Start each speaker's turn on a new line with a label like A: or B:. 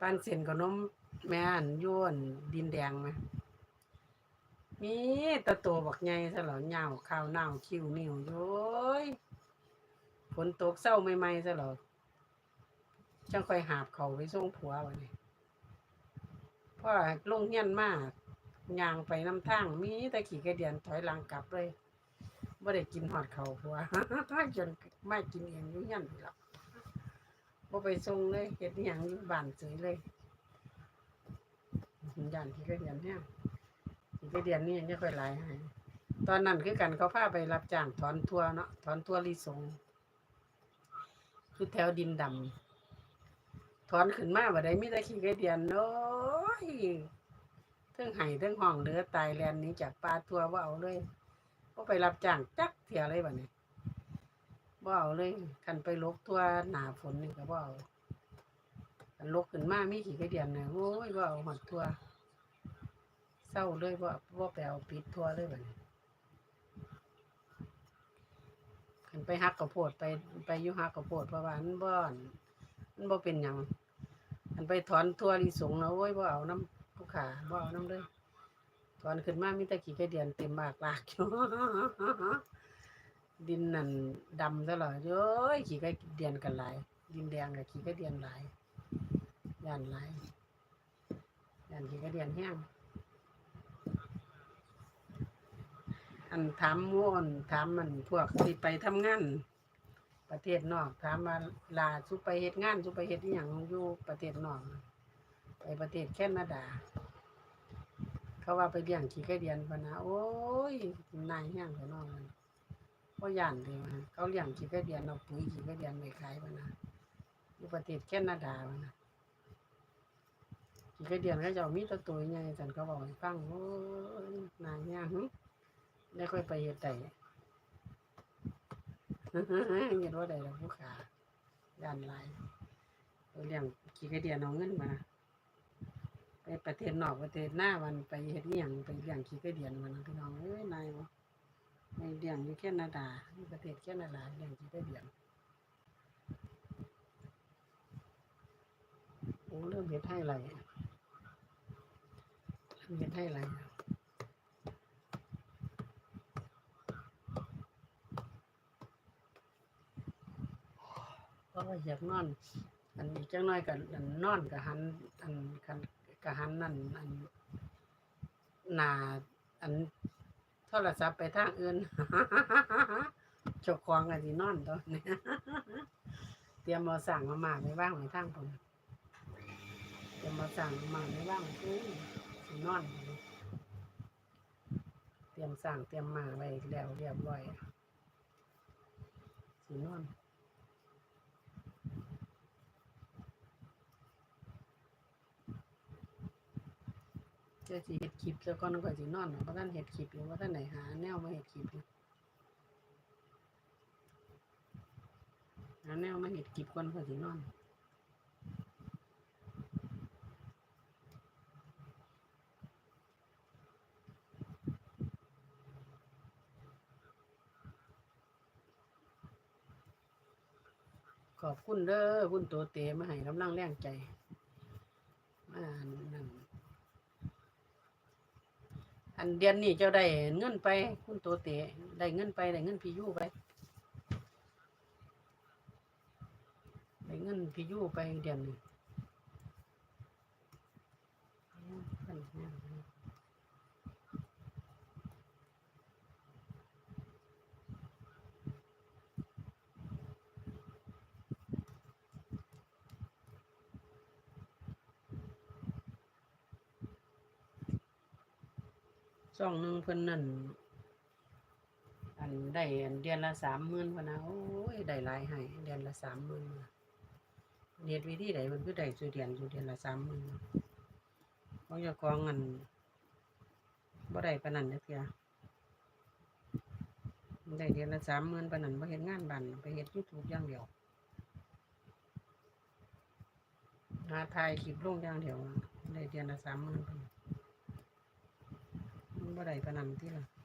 A: ปั้นเส้นขนมแม่อันอยวนดินแดงไหมมีตะโตบักใหญ่ซะเหรอเหยาข้าวเน่าคิวนิ้วโย้ยฝนตกเศร้าใหม่ๆซะเหรอจังค่อยหาบเขาไปส่งผัววันนี้พ่อลงเฮียนมากยางไปน้ำทางมีแต่ขี่กระเดียนถอยหลังกลับเลยบ่ได้กินหอดเขาผัวจนไม่กินเองยู่เฮียนนี่หรอก บ่ไปส่งเลยเฮ็ดอหยังอยู่บ้านเฉยเลยย่านขี่กระเดียนเนี่ยขี่กระเดียนนี่ยังค่อยหลายให้ตอนนั้นคือกันเขาพาไปรับจ้างถอนทัวเนาะถอนทัวลิสงคือแถวดินดำถอนขึ้นมาบ่ได้มีแต่ขี้ไก่เดียนโอ้ยเทั้งไห้เทั้งห้องเหลือตายแลนนี้จากป่าทัวบ่าเอาเลยบ่ไปรับจ้างจักเที่ยเลยบัดนี้ บ่เอาเลยคันไปลกทั่วหนาฝนนี่ก็บ่เอาคันลกขึ้นมามีขี้ไก่เดียนน่ะโอ้ยบ่เอาหอดทั่วเศร้าเลยบ่บ่ไปเอาปิดทัวเลยบัดนี้คันไปหักข้าวโพดไปไปยู่หักข้าวโพดเพระว่ามันบ่อนมันบ่เป็นหยังคันไปถอนทัวลิสงแล้วโอ้ยบ่เอาน้ำผู้ขาบ่เอาน้ำเลยถอนขึ้นมามีแต่ขี้ไก่เดียนเต็มมากลากอยู่ ดินนั่นดำซะเหรอเย้ยขี้ก่เดียนกันหลาย ดินแดงกับขี้ก่เดียนหลายย่านหลายย่านขี้ก่เดียนแห้งอันถามหม่วนถามมันพวกที่ไปทำงานประเทศนอกถามว่าลาสุไปเฮ็ดงานสุไปเฮ็ดอีหยังอยู่ประเทศนอก ไปประเทศแคนาดา เขาว่าไปเลี้ยงขี้ไก่เดียนพะนะโอ้ยนายแห้งไปนอกมัน บ่ย่านเลยว่าเขาเลี้ยงขี้ไก่เดียนเอาปุ๋ยขี้ไก่เดียนไปขายพะนะอยู่ประเทศแคนาดาพะนะขี้ไก่เดียนเขาเจ้ามีตัวตัวใหญ่สันเขาบอกให้ฟังโอ้ยนายแห้งหึได้ค่อยไปเฮ็ดได้เห็นว่าได้แล้วผู้ขาย่านหลายเอาเลี้ยงขี้ไก่เดียนเอาเงินมาไปประเทศนอกประเทศหน้าวันไปเฮ็ดเลี้ยงไปเลี้ยงขี้ไก่เดียนมันพี่น้องเอ้ยนา ลี้ยงอยู่แคนาดาอยู่ประเทศแคนาดาเลี้ยงขี้ไก่เดียนโอ้เริ่มเฮ็ดให้ไรเริ่มเฮ็ดให้ไรเพราะว่าอยากนอน อันอีกจังน้อยกันนอนกับหันอันกันกับหันนั่นอันหนาอัน รศัพท์ไปทางอื่นเจ้าของกันสินอนตอนนี้เตรียมมาสั่งมามาไปว่างไว้ทางผมเตรียมมาสั่งมามาไว่างอู้สินอน เตรียมสั่งเตรียมมาไว้แล้วเรียบร้อยสินอน เจะสิเฮ็ดคลิปแล้วก็นึกว่าสินอนเพราะท่านเฮ็ดคลิปอยู่ว่าท่านไหนหาแนวมาเฮ็ดคลิปอยู่หาแนวมาเฮ็ดคลิปก่อนก็สินอนขอบคุณเด้อคุณโตเตมาให้กำลังแรงใจมานั่น อันเดือนนี้เจ้าได้เงินไป คุณตัวเตะได้เงินไปได้เงินพี่ยูไปได้เงินพี่ยูไปเดือนนี้ งสองหนึ่งเพิ่นนั่นอันได้อันเดือนละสามหมื่นพนะโอ้ยได้หลายให้เดือนละสามหมื่นเน็ตวิธีใดมันคือได้สุเดือนสุเดือนละสามหมื่นเพราะเจ้าของอันบ่ได้ปนนั้นเด้อเพียได้เดือนละสามหมื่นปนันบ่เฮ็ดงานบ้านไปเฮ็ด YouTube อย่างเดียวหาถ่ายคลิปลงอย่างเดียวได้เดือนละสามหมื่น บ่ได้ปานนั้นที่ล่ะ